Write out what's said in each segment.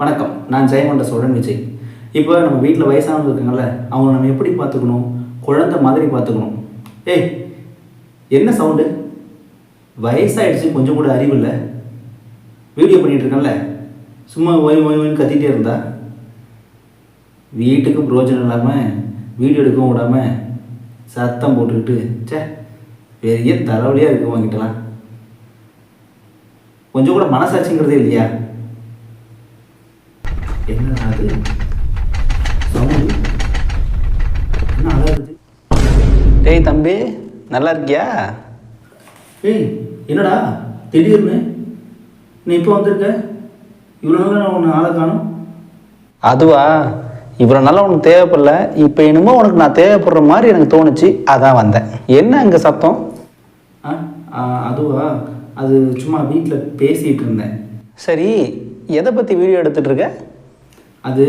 வணக்கம் நான் ஜெயமண்ட சோழன் விஜய். இப்போ நம்ம வீட்டில் வயசானவங்க இருக்காங்கல்ல அவங்கள நம்ம எப்படி பார்த்துக்கணும்? குழந்தை மாதிரி பார்த்துக்கணும். ஏய் என்ன சவுண்டு வயசாகிடுச்சு கொஞ்சம் கூட அறிவு இல்லை. வீடியோ பண்ணிகிட்டு இருக்கேன்ல. சும்மா ஒய் ஒய் ஒய்னு கத்திகிட்டே இருந்தா? வீட்டுக்கு பிரயோஜனம் இல்லாமல் வீடியோ எடுக்கவும் விடாமல் சத்தம் போட்டுக்கிட்டு ச்சே பெரிய தலைவலியாக இருக்கு வாங்கிட்டலாம் கொஞ்சம் கூட மனசாட்சிங்கிறதே இல்லையா? அது சவுண்டு. என்ன அழகுது டேய் தம்பி நல்லா இருக்கியா? ஏய் என்னடா? திடீர்னு? நீ இப்போ வந்திருக்க? இவ்வளோ நாள் உன்னை ஆளை காணும். அதுவா? இவ்வளோ நாளாக உனக்கு தேவைப்படல. இப்போ என்னமோ உனக்கு நான் தேவைப்படுற மாதிரி எனக்கு தோணுச்சு. அதான் வந்தேன். என்ன அங்கே சத்தம்? அதுவா? அது சும்மா வீட்டில் பேசிகிட்டு இருந்தேன். சரி எதை பற்றி வீடியோ எடுத்துட்டு இருக்க? அது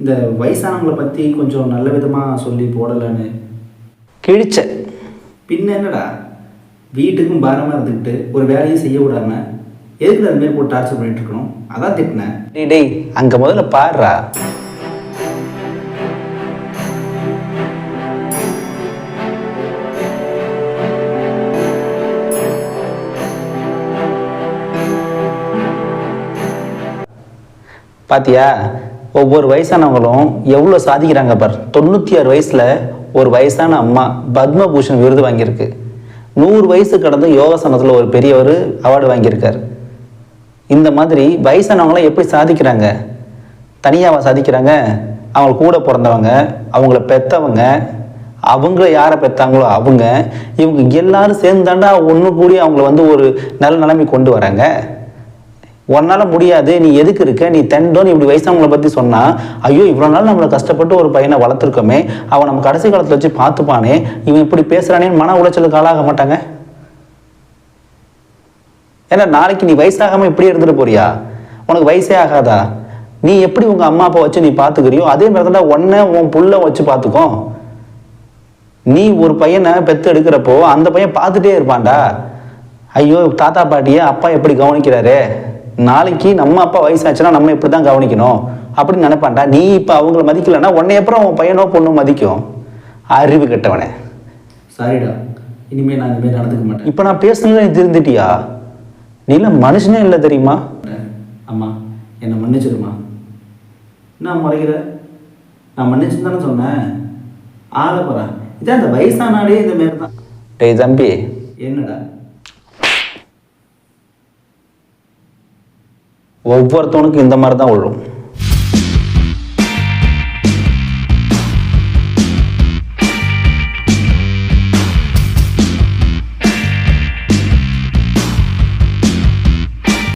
இந்த வயசானவங்களை பற்றி கொஞ்சம் நல்ல விதமாக சொல்லி போடலைன்னு. கிழிச்ச. பின்ன என்னடா? வீட்டுக்கும் பாரமாக இருந்துக்கிட்டு ஒரு வேலையும் செய்ய விடாம எதுக்கு அது மாரி போட்டு டார்ச்சர் பண்ணிட்டு இருக்கணும்? அதான் திட்டினேன் டேய் டேய் அங்கே முதல்ல பாருடா. பாத்தியா? ஒவ்வொரு வயசானவங்களும் எவ்வளோ சாதிக்கிறாங்க பார்? தொண்ணூற்றி ஆறு வயசில் ஒரு வயசான அம்மா பத்மபூஷன் விருது வாங்கியிருக்கு. நூறு வயசு கடந்து யோகாசனத்தில் ஒரு பெரியவர் அவார்டு வாங்கியிருக்காரு. இந்த மாதிரி வயசானவங்களாம் எப்படி சாதிக்கிறாங்க? தனியாக சாதிக்கிறாங்க? அவங்க கூட பிறந்தவங்க அவங்கள பெற்றவங்க அவங்கள யாரை பெற்றாங்களோ அவங்க இவங்க எல்லாரும் சேர்ந்தாண்டா ஒன்று கூடி அவங்கள வந்து ஒரு நல்ல நிலைமை கொண்டு வராங்க. உன்னால முடியாது நீ எதுக்கு இருக்க? நீ தண்டோன்னு இப்படி வயசானவங்களை பற்றி சொன்னா ஐயோ இவ்வளோ நாள் நம்மளை கஷ்டப்பட்டு ஒரு பையனை வளர்த்துருக்கோமே அவன் நம்ம கடைசி காலத்தில் வச்சு பார்த்துப்பானே இவன் இப்படி பேசுறானேன்னு மன உளைச்சலுக்கு ஆளாக மாட்டாங்க. ஏன்னா நாளைக்கு நீ வயசாகாம இப்படி இருந்துட்டு போறியா? உனக்கு வயசே ஆகாதா? நீ எப்படி உங்க அம்மா அப்பா வச்சு நீ பாத்துக்கிறியோ அதே மாதிரி தான் உன்னை உன் புள்ள வச்சு பாத்துக்கோ நீ ஒரு பையனை பெத்து எடுக்கிறப்போ அந்த பையன் பார்த்துட்டே இருப்பான்டா. ஐயோ தாத்தா பாட்டியை அப்பா எப்படி கவனிக்கிறாரு? நாளைக்கு நம்ம அப்பா வயசாச்சுன்னா நம்ம இப்படி தான் கவனிக்கணும்? அப்படின்னு நினைப்பான்டா. நீ இப்போ அவங்கள மதிக்கலைன்னா உன்னை அப்புறம் உன் பையனோ பொண்ணோ மதிக்கும்? அறிவு கெட்டவனே. சாரிடா இனிமேல் நான் இனிமேல் நடந்துக்க மாட்டேன். இப்போ நான் பேசுனதுல நீ திருந்துட்டியா? நீ எல்லாம் மனுஷனே இல்லை தெரியுமா? அம்மா என்னை மன்னிச்சிடுமா என்ன முறைகிற நான் மன்னிச்சுன்னு தானே சொன்னேன். ஆள போகிறேன் இதான் அந்த வயசானாலே இந்த மாரி தான் டேய் தம்பி. என்னடா? ஒவ்வொருத்தவனுக்கும் இந்த மாதிரி தான் விழும்